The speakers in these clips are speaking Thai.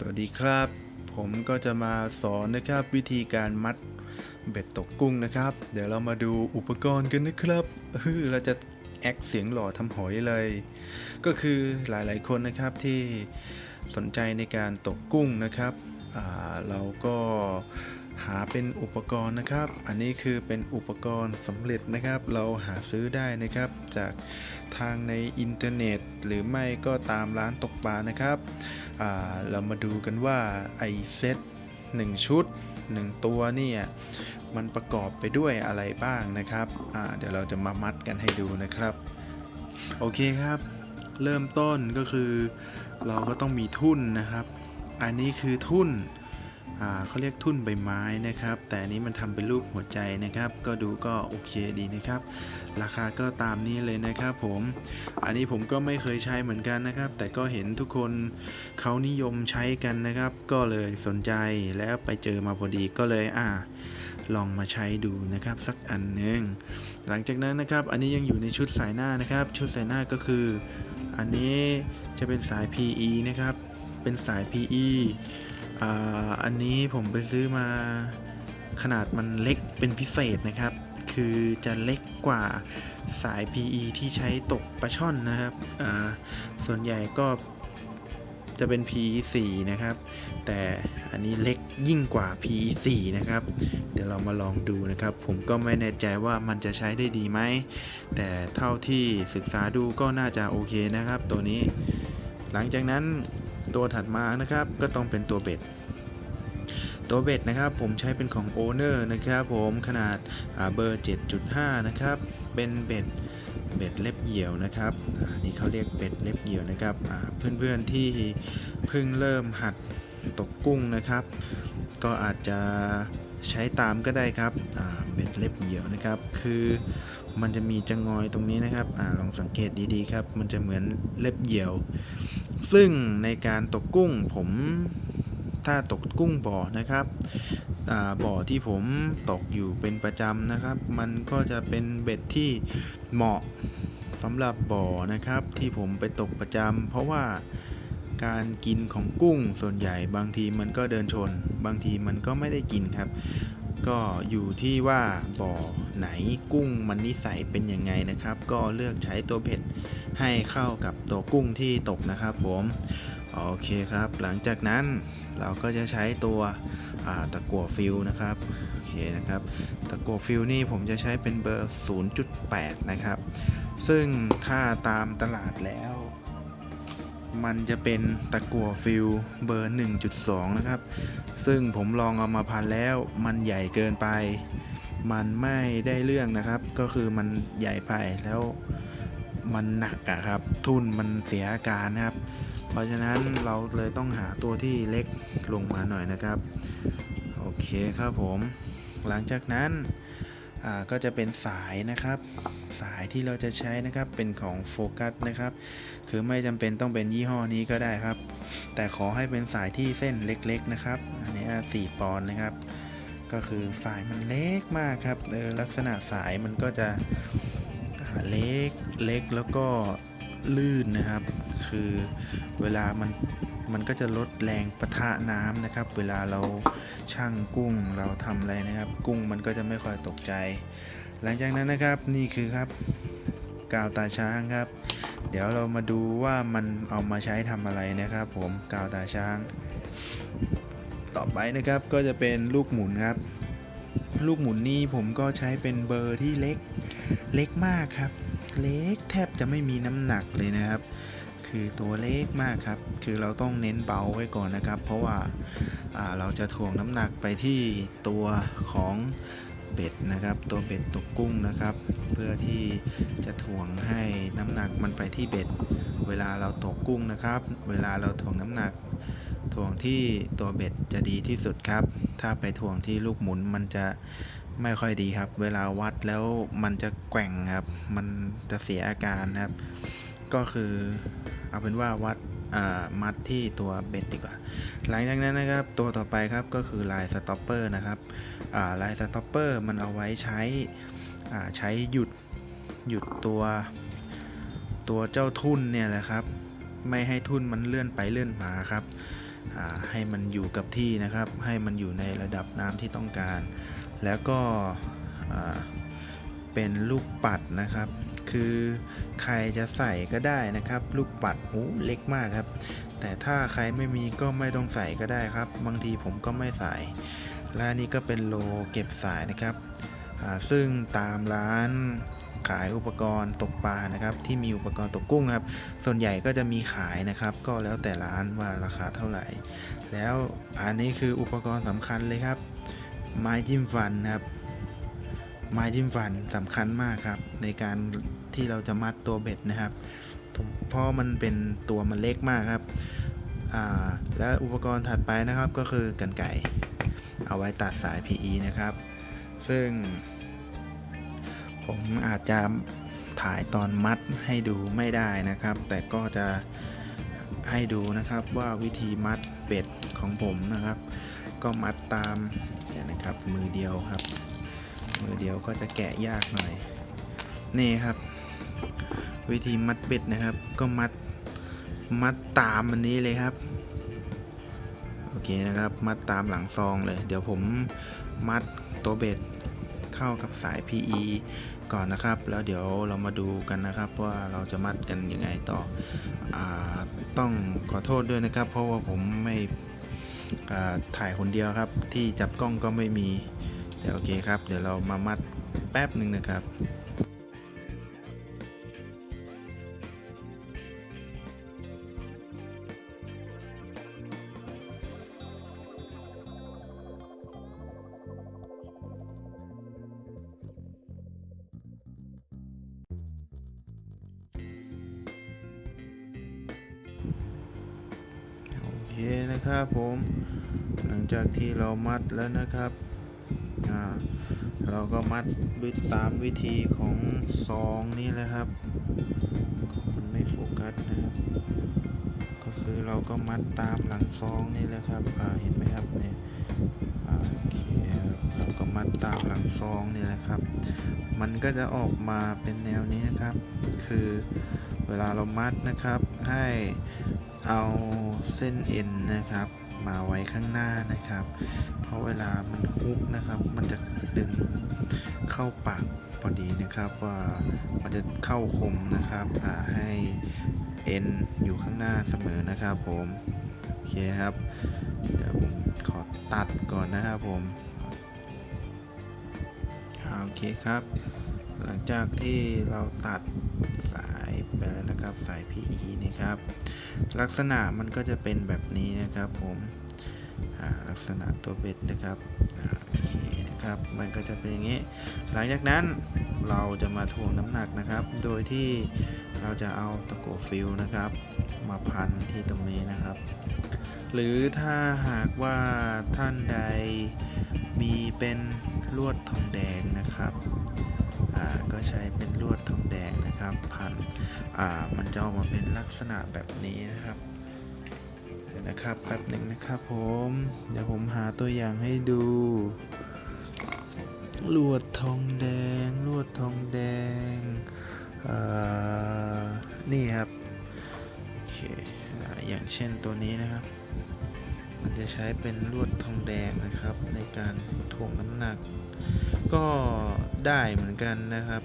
สวัสดีครับ ผมก็จะมาสอนนะครับวิธีการมัดเบ็ดตกกุ้งนะครับ เดี๋ยวเรามาดูอุปกรณ์กันนะครับฮือเราจะแอคเสียงหล่อทำหอยเลย ก็คือหลายๆคนนะครับที่สนใจในการตกกุ้งนะครับเราก็หาเป็นอุปกรณ์นะครับ อันนี้คือเป็นอุปกรณ์สำเร็จนะครับ เราหาซื้อได้นะครับ จากทางในอินเทอร์เน็ต หรือไม่ก็ตามร้านตกปลานะครับ เรามาดูกันว่าไอเซต1ชุด 1 ตัวเนี่ยมันประกอบไปด้วยอะไรบ้างนะครับเดี๋ยวเราจะมามัดกันให้ดูนะครับ โอเคครับ เริ่มต้นก็คือเราก็ต้องมีทุ่นนะครับ อันนี้คือทุ่น เขาเรียกทุ่นใบไม้นะครับ แต่อันนี้มันทำเป็นรูปหัวใจนะครับ ก็ดูก็โอเคดีนะครับ ราคาก็ตามนี้เลยนะครับผม อันนี้ผมก็ไม่เคยใช้เหมือนกันนะครับ แต่ก็เห็นทุกคนเขานิยมใช้กันนะครับ ก็เลยสนใจแล้วไปเจอมาพอดีก็เลยอ่าลองมาใช้ดูนะครับสักอันหนึ่งหลังจากนั้นนะครับ อันนี้ยังอยู่ในชุดสายหน้านะครับ ชุดสายหน้าก็คือ อันนี้จะเป็นสาย PE นะครับ เป็นสาย PE อ่าอันนี้ผมไปซื้อมาขนาดมันเล็กเป็นพิเศษนะครับ คือจะเล็กกว่าสาย PE ที่ใช้ตกปลาช่อนนะครับ อ่า ส่วนใหญ่ก็จะเป็น PE 4 นะครับ แต่อันนี้เล็กยิ่งกว่า PE 4 นะครับ เดี๋ยวเรามาลองดูนะครับ ผมก็ไม่แน่ใจว่ามันจะใช้ได้ดีไหม แต่เท่าที่ศึกษาดูก็น่าจะโอเคนะครับ ตัวนี้ หลังจากนั้น ตัวถัดมานะครับก็ต้องเป็นตัวเบ็ด ตัวเบ็ดนะครับผมใช้เป็นของ Owner นะครับผมขนาดอ่าเบอร์ 7.5 นะครับ เป็นเบ็ดเบ็ดเล็บเหี่ยวนะครับนี่เขาเรียกเบ็ดเล็บเหี่ยวนะครับอ่าเพื่อนๆที่เพิ่งเริ่มหัดตกกุ้งนะครับ ก็อาจจะใช้ตามก็ได้ครับเบ็ดเล็บเหี่ยวนะครับ คือ มันจะมีจะงอยตรงนี้นะครับอาลองสังเกตดีๆครับ มันจะเหมือนเล็บเหยี่ยว ซึ่งในการตกกุ้งผมถ้าตกกุ้งบ่อนะครับบ่อที่ผมตกอยู่เป็นประจำนะครับ มันก็จะเป็นเบ็ดที่เหมาะสำหรับบ่อนะครับ ที่ผมไปตกประจำเพราะว่าการกินของกุ้งส่วนใหญ่ บางทีมันก็เดินชน บางทีมันก็ไม่ได้กินครับ ก็อยู่ที่ว่าบ่อไหนกุ้งมันนิสัยเป็นยังไงนะครับ ก็เลือกใช้ตัวเบ็ดให้เข้ากับตัวกุ้งที่ตกนะครับผมโอเคครับ หลังจากนั้นเราก็จะใช้ตัวตะกั่วฟิลนะครับโอเคนะครับตะกั่วฟิลนี่ผมจะใช้เป็นเบอร์ 0.8 นะครับ ซึ่งถ้าตามตลาดแล้ว มันจะเป็นตะกั่วฟิลเบอร์ 1.2 นะครับ ซึ่งผมลองเอามาพันแล้วมันใหญ่เกินไป มันไม่ได้เรื่องนะครับ ก็คือมันใหญ่ไปแล้วมันหนักอะครับ ทุนมันเสียอาการนะครับ เพราะฉะนั้นเราเลยต้องหาตัวที่เล็กลงมาหน่อยนะครับ โอเคครับผม หลังจากนั้นก็จะเป็นสายนะครับ สายที่เราจะใช้นะครับเป็นของโฟกัสนะครับ คือไม่จำเป็นต้องเป็นยี่ห้อนี้ก็ได้ครับ แต่ขอให้เป็นสายที่เส้นเล็กๆนะครับ อันนี้4ปอนนะครับ ก็คือสายมันเล็กมากครับเออลักษณะสายมันก็จะเล็กเล็กแล้วก็ลื่นนะครับ คือเวลามันมันก็จะลดแรงปะทะน้ำนะครับ เวลาเราช่างกุ้งเราทำอะไรนะครับ กุ้งมันก็จะไม่ค่อยตกใจ หลังจากนั้นนะครับนี่คือครับกาวตาช้างครับ เดี๋ยวเรามาดูว่ามันเอามาใช้ทำอะไรนะครับ ผมกาวตาช้าง ต่อไปนะครับก็จะเป็นลูกหมุนครับ ลูกหมุนนี่ผมก็ใช้เป็นเบอร์ที่เล็กเล็กมากครับ เล็กแทบจะไม่มีน้ำหนักเลยนะครับ คือตัวเล็กมากครับ คือเราต้องเน้นเบาไว้ก่อนนะครับ เพราะว่าาเราจะถ่วงน้ำหนักไปที่ตัวของ เบ็ดนะครับ ตัวเบ็ดตกกุ้งนะครับ เพื่อที่จะถ่วงให้น้ำหนักมันไปที่เบ็ด เวลาเราตกกุ้งนะครับ เวลาเราถ่วงน้ำหนักถ่วงที่ตัวเบ็ดจะดีที่สุดครับ ถ้าไปถ่วงที่ลูกหมุนมันจะไม่ค่อยดีครับ เวลาวัดแล้วมันจะแกว่งครับ มันจะเสียอาการครับ ก็คือเอาเป็นว่าวัด มัดที่ตัวเบ็ดดีกว่า หลังจากนั้นนะครับตัวต่อไปครับก็คือลายสต็อปเปอร์นะครับลายสต็อปเปอร์มันเอาไว้ใช้ใช้หยุดหยุดตัวตัวเจ้าทุ่นเนี่ยแหละครับ ไม่ให้ทุ่นมันเลื่อนไปเลื่อนมาครับให้มันอยู่กับที่นะครับ ให้มันอยู่ในระดับน้ำที่ต้องการ แล้วก็เป็นลูกปัดนะครับ คือใครจะใส่ก็ได้นะครับ ลูกปัดโอ้เล็กมากครับ แต่ถ้าใครไม่มีก็ไม่ต้องใส่ก็ได้ครับ บางทีผมก็ไม่ใส่ และนี่ก็เป็นโลเก็บสายนะครับ ซึ่งตามร้านขายอุปกรณ์ตกปลานะครับ ที่มีอุปกรณ์ตกกุ้งครับ ส่วนใหญ่ก็จะมีขายนะครับ ก็แล้วแต่ร้านว่าราคาเท่าไหร่ แล้วอันนี้คืออุปกรณ์สำคัญเลยครับ ไม้จิ้มฟันครับ ไม้จิ้มฟันสำคัญมากครับ ในการ ที่เราจะมัดตัวเบ็ดนะครับผมเพราะมันเป็นตัวมันเล็กมากครับและอุปกรณ์ถัดไปนะครับก็คือกรรไกรเอาไว้ตัดสาย PE นะครับ ซึ่ง ผมอาจจะถ่ายตอนมัดให้ดูไม่ได้นะครับ แต่ก็จะให้ดูนะครับว่าวิธีมัดเบ็ดของผมนะครับ ก็มัดตามเนี่ยนะครับมือเดียวครับ มือเดียวก็จะแกะยากหน่อย นี่ครับ วิธีมัดเบ็ดนะครับ ก็มัดมัดตามอันนี้เลยครับ โอเคนะครับ มัดตามหลังซองเลย เดี๋ยวผมมัดตัวเบ็ดเข้ากับสาย PE ก่อนนะครับ แล้วเดี๋ยวเรามาดูกันนะครับว่าเราจะมัดกันยังไงต่ออต้องขอโทษด้วยนะครับ เพราะว่าผมไม่ถ่ายคนเดียวครับ ที่จับกล้องก็ไม่มีเดี๋ยวโอเคครับ เดี๋ยวเรามามัดแป๊บหนึ่งนะครับ นะครับผม หลังจากที่เรามัดแล้วนะครับเราก็มัดวิตามวิธีของซองนี่แหละครับ มันไม่โฟกัสนะครับ ก็คือเราก็มัดตามหลังซองนี่แหละครับเห็นไหมครับเนี่ยโอเคเราก็มัดตามหลังซองนี่แหละครับ มันก็จะออกมาเป็นแนวนี้นะครับ คือเวลาเรามัดนะครับให้ เอาเส้นเอ็นนะครับ มาไว้ข้างหน้านะครับ เพราะเวลามันฮุกนะครับ มันจะดึงเข้าปากพอดีนะครับว่ามันจะเข้าคมนะครับอ่าให้เอ็นอยู่ข้างหน้าเสมอนะครับ ผมโอเคครับ เดี๋ยวผมขอตัดก่อนนะครับผมโอเคครับ หลังจากที่เราตัดสา นะครับสาย PE นะครับ ลักษณะมันก็จะเป็นแบบนี้นะครับผมลักษณะตัวเบ็ดนะครับโอเคนะครับมันก็จะเป็นอย่างนี้ หลังจากนั้นเราจะมาถ่วงน้ำหนักนะครับ โดยที่เราจะเอาตะกั่วฟิลนะครับ มาพันที่ตรงนี้นะครับ หรือถ้าหากว่าท่านใดมีเป็นลวดทองแดงนะครับ ก็ใช้เป็นลวดทองแดงนะครับ พันอ่ามันจะออกมาเป็นลักษณะแบบนี้นะครับนะครับแป๊บหนึ่งนะครับผม เดี๋ยวผมหาตัวอย่างให้ดู ลวดทองแดง ลวดทองแดงอ่านี่ครับโอเคออย่างเช่นตัวนี้นะครับ มันจะใช้เป็นลวดทองแดงนะครับ ในการถ่วงน้ำหนัก ก็ได้เหมือนกันนะครับ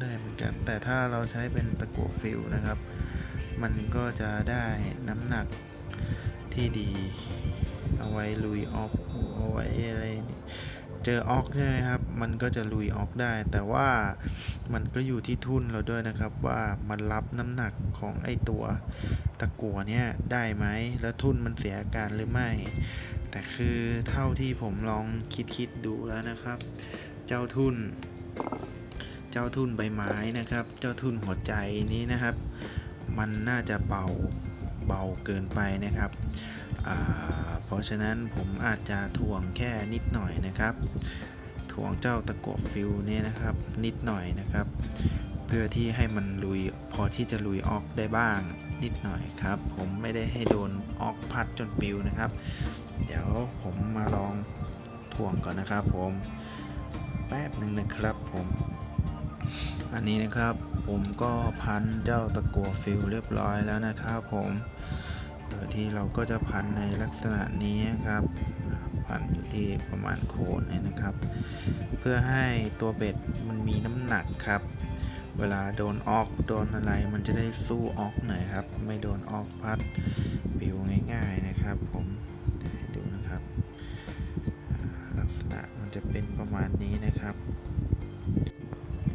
ได้เหมือนกัน แต่ถ้าเราใช้เป็นตะกั่วฟิลนะครับ มันก็จะได้น้ำหนักที่ดี เอาไว้ลุยออกเอาไว้อะไรเจอออกใช่ไหมครับ มันก็จะลุยออกได้ แต่ว่ามันก็อยู่ที่ทุ่นเราด้วยนะครับ ว่ามันรับน้ำหนักของไอตัวตะกั่วเนี่ยได้ไหม แล้วทุ่นมันเสียอาการหรือไม่ แต่คือเท่าที่ผมลองคิดคิดๆดูแล้วนะครับ เจ้าทุน เจ้าทุนใบไม้นะครับ เจ้าทุนหัวใจนี้นะครับ มันน่าจะเบาเบาเกินไปนะครับเพราะฉะนั้นผมอาจจะถ่วงแค่นิดหน่อยนะครับถ่วงเจ้าตะกั่วฟิลเนี่ยนะครับ นิดหน่อยนะครับ เพื่อที่ให้มันลุยพอที่จะลุยออกได้บ้างนิดหน่อยครับ ผมไม่ได้ให้โดนออกพัดจนปิวนะครับ เดี๋ยวผมมาลองถ่วงก่อนนะครับ ผมแป๊บหนึ่งนะครับผม อันนี้นะครับผมก็พันเจ้าตะกัวฟิลเรียบร้อยแล้วนะครับผมโดยที่เราก็จะพันในลักษณะนี้ครับ พันอยู่ที่ประมาณโคนนะครับ เพื่อให้ตัวเบ็ดมันมีน้ำหนักครับ เวลาโดนออกโดนอะไรมันจะได้สู้ออกหน่อยครับ ไม่โดนออกพัดปิวง่าย ๆนะครับ ผมเนะครับ ลักษณะมันจะเป็นประมาณนี้นะครับ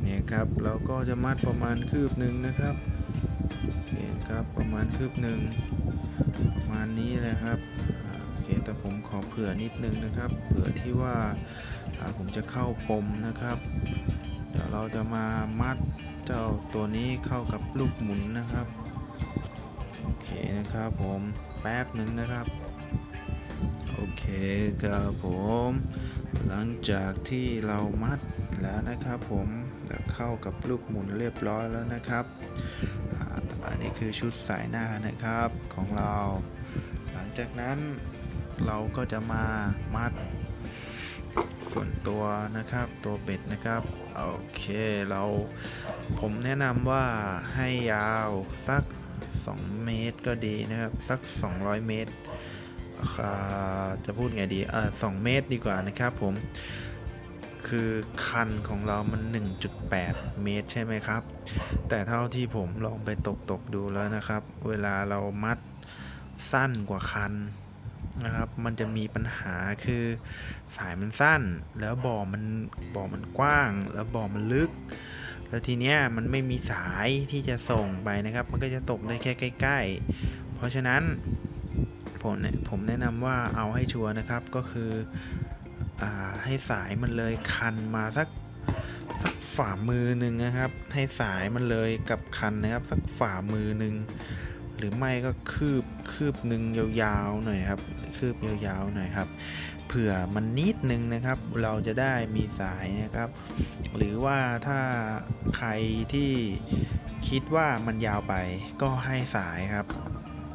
เนี่ยครับเราก็จะมัดประมาณคืบหนึ่งนะครับเห็นครับประมาณคืบหนึ่งประมาณนี้เลยครับโอเคแต่ผมขอเผื่อนิดนึงนะครับ เผื่อที่ว่าผมจะเข้าปมนะครับ เดี๋ยวเราจะมามัดเจ้าตัวนี้เข้ากับลูกหมุนนะครับโอเคนะครับผมแป๊บหนึ่งนะครับ เคครับผม หลังจากที่เรามัดแล้วนะครับผมเข้ากับลูกหมุนเรียบร้อยแล้วนะครับอันนี้คือชุดสายหน้านะครับของเรา หลังจากนั้นเราก็จะมามัดส่วนตัวนะครับตัวเบ็ดนะครับโอเคเราผมแนะนำว่าให้ยาวสัก 2 เมตรก็ดีนะครับ สัก 200 เมตร จะพูดไงดีอ่า2เมตรดีกว่านะครับผมคือคันของเรามัน 1.8 เมตรใช่ไหมครับ แต่เท่าที่ผมลองไปตกตกดูแล้วนะครับ เวลาเรามัดสั้นกว่าคันนะครับ มันจะมีปัญหาคือสายมันสั้น แล้วบ่อมันบ่อมันกว้าง แล้วบ่อมันลึก แล้วทีเนี้ยมันไม่มีสายที่จะส่งไปนะครับ มันก็จะตกได้แค่ใกล้ ๆ เพราะฉะนั้น ผมเนี่ยผมแนะนำว่าเอาให้ชัวร์นะครับก็คืออให้สายมันเลยคันมาสักสักฝ่ามือหนึ่งนะครับ ให้สายมันเลยกับคันนะครับ สักฝ่ามือหนึ่งหรือไม่ก็คืบคืบหนึ่งยาวๆหน่อยครับ คืบยาวๆหน่อยครับเผื่อมันนิดนึงนะครับ เราจะได้มีสายนะครับ หรือว่าถ้าใครที่คิดว่ามันยาวไปก็ให้สายครับ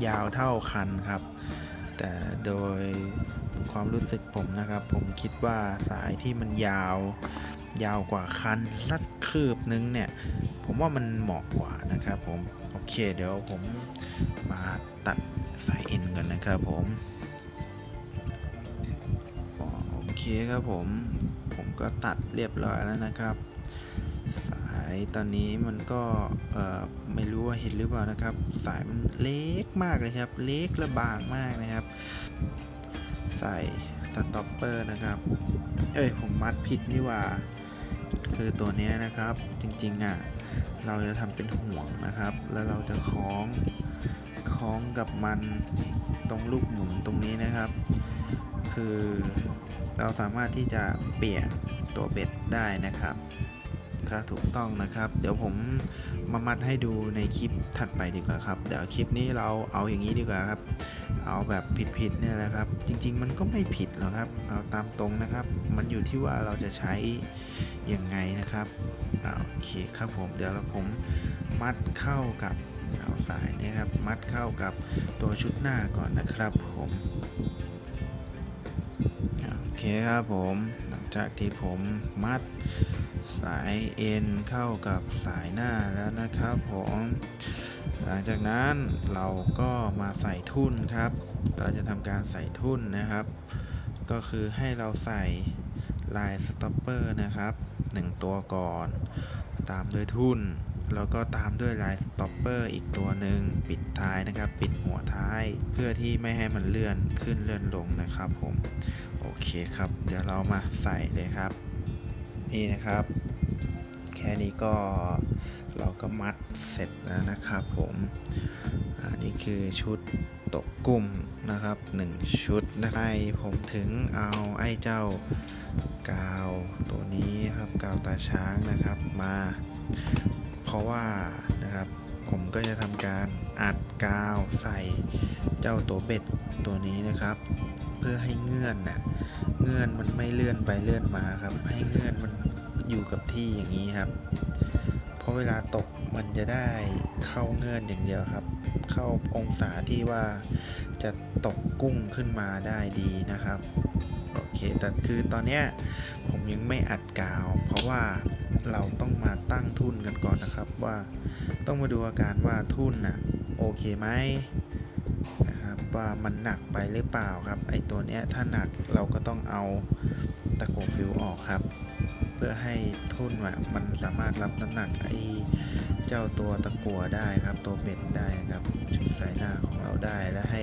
ยาวเท่าคันครับ แต่โดยความรู้สึกผมนะครับ ผมคิดว่าสายที่มันยาว ยาวกว่าคันลัดคืบนึงเนี่ย ผมว่ามันเหมาะกว่านะครับผม โอเคเดี๋ยวผมมาตัดสายเอ็นกันนะครับผมโอเคครับผม ผมก็ตัดเรียบร้อยแล้วนะครับายตอนนี้มันก็ไม่รู้ว่าเห็นหรือเปล่านะครับ สายมันเล็กมากเลยครับ เล็กและบางมากนะครับ ใส่สต็อปเปอร์นะครับ เอ้ยผมมัดผิดนี่ว่า คือตัวนี้นะครับจริงๆอะเราจะทำเป็นห่วงนะครับ แล้วเราจะคล้องคล้องกับมันตรงลูกหมุนตรงนี้นะครับ คือเราสามารถที่จะเปลี่ยนตัวเบ็ดได้นะครับ ถ้าถูกต้องนะครับ เดี๋ยวผมมามัดให้ดูในคลิปถัดไปดีกว่าครับ เดี๋ยวคลิปนี้เราเอาอย่างนี้ดีกว่าครับ เอาแบบผิดๆเนี่ยนะครับ จริง ๆ มันก็ไม่ผิดหรอกครับ เอาตามตรงนะครับ มันอยู่ที่ว่าเราจะใช้ยังไงนะครับโอเคครับผม เดี๋ยวเราผมมัดเข้ากับเอาสายนี่ครับ มัดเข้ากับตัวชุดหน้าก่อนนะครับผม โอเคครับผม จากที่ผมมัดสายเอ็นเข้ากับสายหน้าแล้วนะครับผมหลังจากนั้นเราก็มาใส่ทุ่นครับ เราจะทำการใส่ทุ่นนะครับ ก็คือให้เราใส่ลายสต็อปเปอร์นะครับ 1 ตัวก่อน ตามด้วยทุ่น แล้วก็ตามด้วยลายสต็อปเปอร์อีกตัวหนึ่งปิดท้ายนะครับ ปิดหัวท้าย เพื่อที่ไม่ให้มันเลื่อนขึ้นเลื่อนลงนะครับผม โอเคครับ เดี๋ยวเรามาใส่เลยครับ นี่นะครับ แค่นี้ก็เราก็มัดเสร็จแล้วนะครับผมอันนี้คือชุดตกกุ้มนะครับ 1 ชุดนะครับให้ผมถึงเอาไอ้เจ้ากาวตัวนี้ครับกาวตาช้างนะครับมา เพราะว่านะครับผมก็จะทำการอัดกาวใส่เจ้าตัวเบ็ดตัวนี้นะครับ เพื่อให้เงื่อนน่ะเงื่อนมันไม่เลื่อนไปเลื่อนมาครับ ให้เงื่อนมันอยู่กับที่อย่างนี้ครับ เพราะเวลาตกมันจะได้เข้าเงื่อนอย่างเดียวครับ เข้าองศาที่ว่าจะตกกุ้งขึ้นมาได้ดีนะครับโอเคแต่คือตอนเนี้ยผมยังไม่อัดกาว เพราะว่า เราต้องมาตั้งทุนกันก่อนนะครับว่าต้องมาดูอาการว่าทุนน่ะโอเคไหมนะครับว่ามันหนักไปหรือเปล่าครับไอตัวเนี้ยถ้าหนักเราก็ต้องเอาตะกัวฟิวออกครับ เพื่อให้ทุ่นอะมันสามารถรับน้ำหนักไอเจ้าตัวตะกัวได้ครับ ตัวเบ็ดได้นะครับชุดสายหน้าของเราได้และให้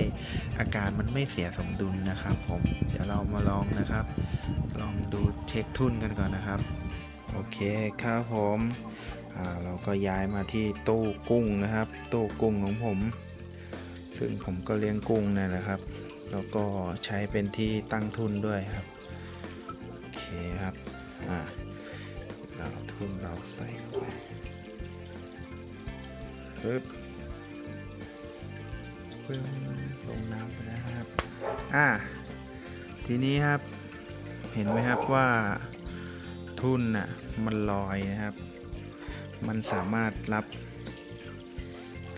อาการมันไม่เสียสมดุลนะครับ ผมเดี๋ยวเรามาลองนะครับ ลองดูเช็คทุ่นกันก่อนนะครับ โอเคครับผมเราก็ย้ายมาที่ตู้กุ้งนะครับ ตู้กุ้งของผม ซึ่งผมก็เลี้ยงกุ้งนั่แหละครับ แล้วก็ใช้เป็นที่ตั้งทุนด้วยครับโอเคครับอ่าเราทุนเราใส่เข้าไปปึ๊บปึ๊บลงน้ำไปแล้วครับอ่าทีนี้ครับเห็นไหมครับว่า ทุนน่ะมันลอยนะครับ มันสามารถรับ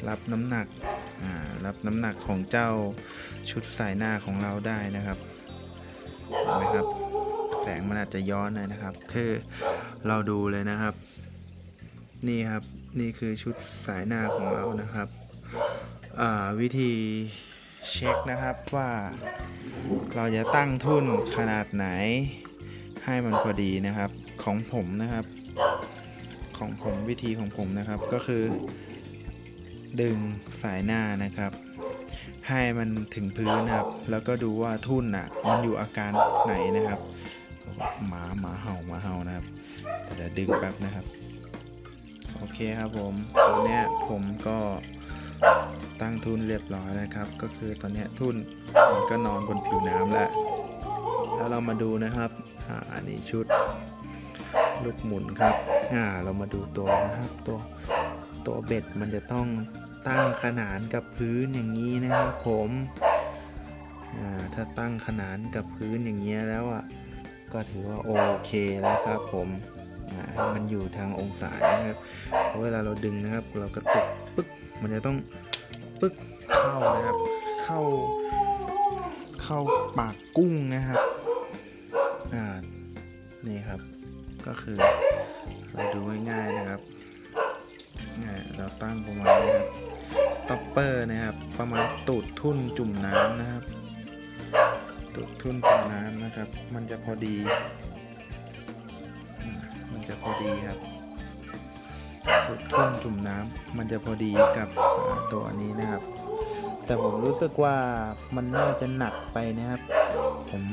รับน้ำหนักรับน้ำหนักของเจ้าชุดสายหน้าของเราได้นะครับเห็นไหมครับ แสงมันอาจจะย้อนหน่อยนะครับ คือเราดูเลยนะครับ นี่ครับนี่คือชุดสายหน้าของเรานะครับวิธีเช็คนะครับว่าเราจะตั้งทุ่นขนาดไหนให้มันพอดีนะครับ ของผมนะครับ ของผมวิธีของผมนะครับก็คือ ดึงสายหน้านะครับ ให้มันถึงพื้นนะครับ แล้วก็ดูว่าทุ่นอะ มันอยู่อาการไหนนะครับหมาหมาเห่าหมาเห่านะครับเดี๋ยวดึงแป๊บนะครับ โอเคครับผมตอนนี้ผมก็ตั้งทุนเรียบร้อยนะครับ ก็คือตอนนี้ทุนมันก็นอนบนผิวน้ำแล้ว แล้วเรามาดูนะครับ อ่าอันนี้ชุด ลูกหมุนครับ อ่า เรามาดูตัวนะครับ ตัวตัวเบ็ดมันจะต้องตั้งขนานกับพื้นอย่างนี้นะครับผม อ่า ถ้าตั้งขนานกับพื้นอย่างเงี้ยแล้วอะ ก็ถือว่าโอเคแล้วครับผมอ่าให้มันอยู่ทางองศานะครับเพราะเวลาเราดึงนะครับ เรากระตุกปึ๊ก มันจะต้องปึ๊กเข้านะครับ เข้า เข้าปากกุ้งนะครับ อ่า นี่ครับ ก็คือ เราดูง่ายๆนะครับเราตั้งประมาณนี้ครับต็อปเปอร์นะครับ ประมาณตูดทุ่นจุ่มน้ำนะครับ ตูดทุ่นจุ่มน้ำนะครับ มันจะพอดี มันจะพอดีครับตูดทุ่นจุ่มน้ำมันจะพอดีกับตัวนี้นะครับ แต่ผมรู้สึกว่ามันน่าจะหนักไปนะครับ ผม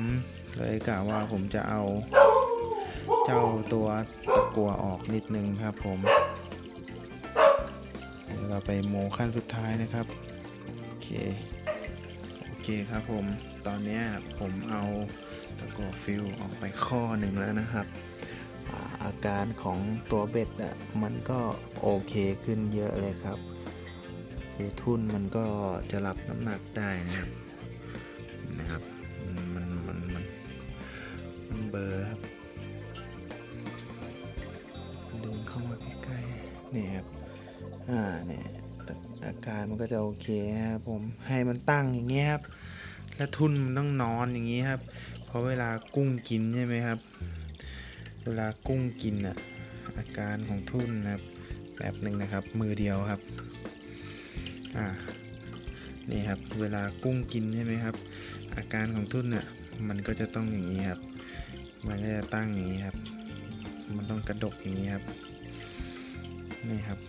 เลยกะว่าผมจะเอา เจ้าตัวตะกัวออกนิดนึงครับผม เราไปโมขั้นสุดท้ายนะครับ โอเค โอเคครับผม ตอนนี้ผมเอาตะกัวฟิลออกไปข้อหนึ่งแล้วนะครับอาอาการของตัวเบ็ดอะมันก็โอเคขึ้นเยอะเลยครับคือทุ่นมันก็จะรับน้ำหนักได้นะครับนะครับ มันก็จะโอเคครับผมให้มันตั้งอย่างเงี้ยครับ และทุ่นมันต้องนอนอย่างงี้ครับ เพราะเวลากุ้งกินใช่ไหมครับ เวลากุ้งกินอะอาการของทุ่นนะครับแบบหนึ่งนะครับ มือเดียวครับอ่านี่ครับเวลากุ้งกินใช่ไหมครับ อาการของทุ่นเนี่ยมันก็จะต้องอย่างนี้ครับ มันก็จะตั้งอย่างนี้ครับ มันต้องกระดกอย่างนี้ครับนี่ครับ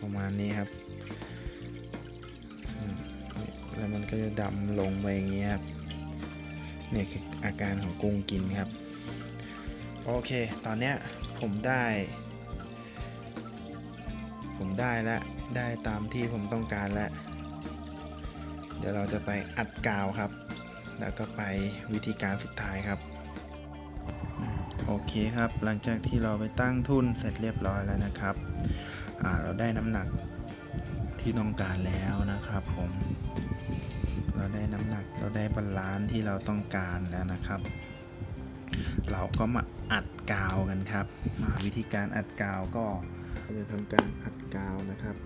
ประมาณนี้ครับ แล้วมันก็จะดำลงไปอย่างนี้ครับนี่คืออาการของกุ้งกินครับ โอเค ตอนเนี้ยผมได้ ผมได้แล้วได้ตามที่ผมต้องการแล้ว เดี๋ยวเราจะไปอัดกาวครับ แล้วก็ไปวิธีการสุดท้ายครับ โอเคครับ หลังจากที่เราไปตั้งทุนเสร็จเรียบร้อยแล้วนะครับาเราได้น้ำหนักที่ต้องการแล้วนะครับผม เราได้น้ำหนักเราได้บาลานซ์ที่เราต้องการแล้วนะครับ เราก็มาอัดกาวกันครับ มาวิธีการอัดกาวก็จะทำการอัดกาวนะครับ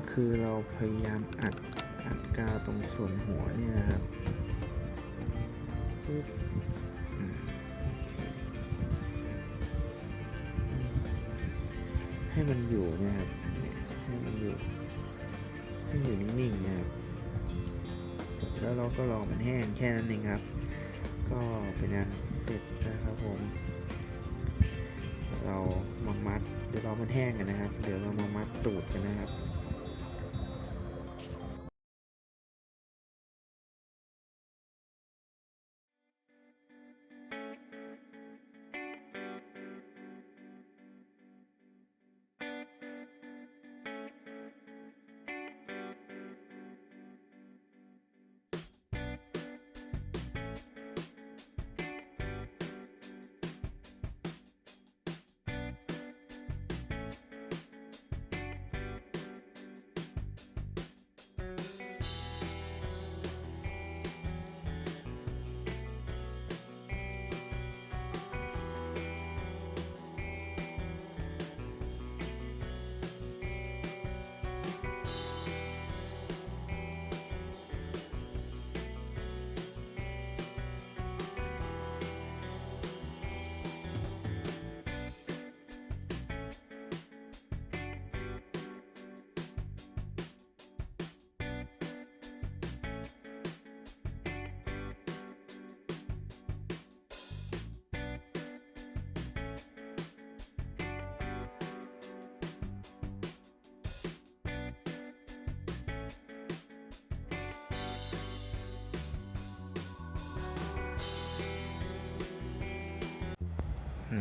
ก็คือเราพยายามอัดอัดกาวตรงส่วนหัวเนี่ยนะครับปึ๊บให้มันอยู่นะครับให้มันอยู่ให้อยู่นิ่งๆนะครับแล้วเราก็รอมันแห้งแค่นั้นเองครับ ก็เป็นอันเสร็จนะครับผม เรามามัด เดี๋ยวรอมันแห้งกันนะครับ เดี๋ยวเรามามัดตูดกันนะครับ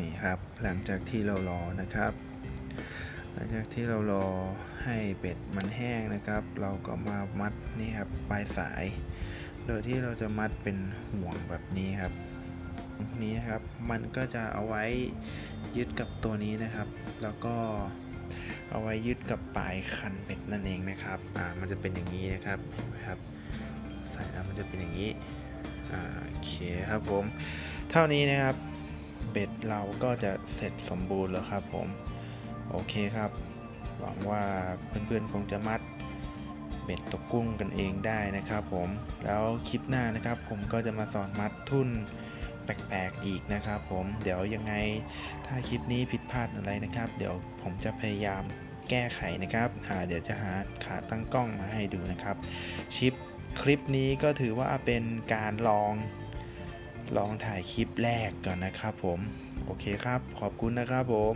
นี่ครับหลังจากที่เรารอนะครับ หลังจากที่เรารอให้เป็ดมันแห้งนะครับ เราก็มามัดนี่ครับปลายสาย โดยที่เราจะมัดเป็นห่วงแบบนี้ครับนี้ครับมันก็จะเอาไว้ยึดกับตัวนี้นะครับ แล้วก็เอาไว้ยึดกับปลายคันเป็ดนั่นเองนะครับอ่ามันจะเป็นอย่างนี้นะครับเห็นไหมครับใส่แล้วมันจะเป็นอย่างนี้อ่าโอเคครับผม เท่านี้นะครับ เบ็ดเราก็จะเสร็จสมบูรณ์แล้วครับผมโอเคครับ หวังว่าเพื่อนๆคงจะมัดเบ็ดตกกุ้งกันเองได้นะครับผมแล้วคลิปหน้านะครับผมก็จะมาสอนมัดทุ่นแปลกๆอีกนะครับผมเดี๋ยวยังไงถ้าคลิปนี้ผิดพลาดอะไรนะครับ เดี๋ยวผมจะพยายามแก้ไขนะครับเดี๋ยวจะหาขาตั้งกล้องมาให้ดูนะครับชิปคลิปนี้ก็ถือว่าเป็นการลอง ลองถ่ายคลิปแรกก่อนนะครับผม โอเคครับ ขอบคุณนะครับผม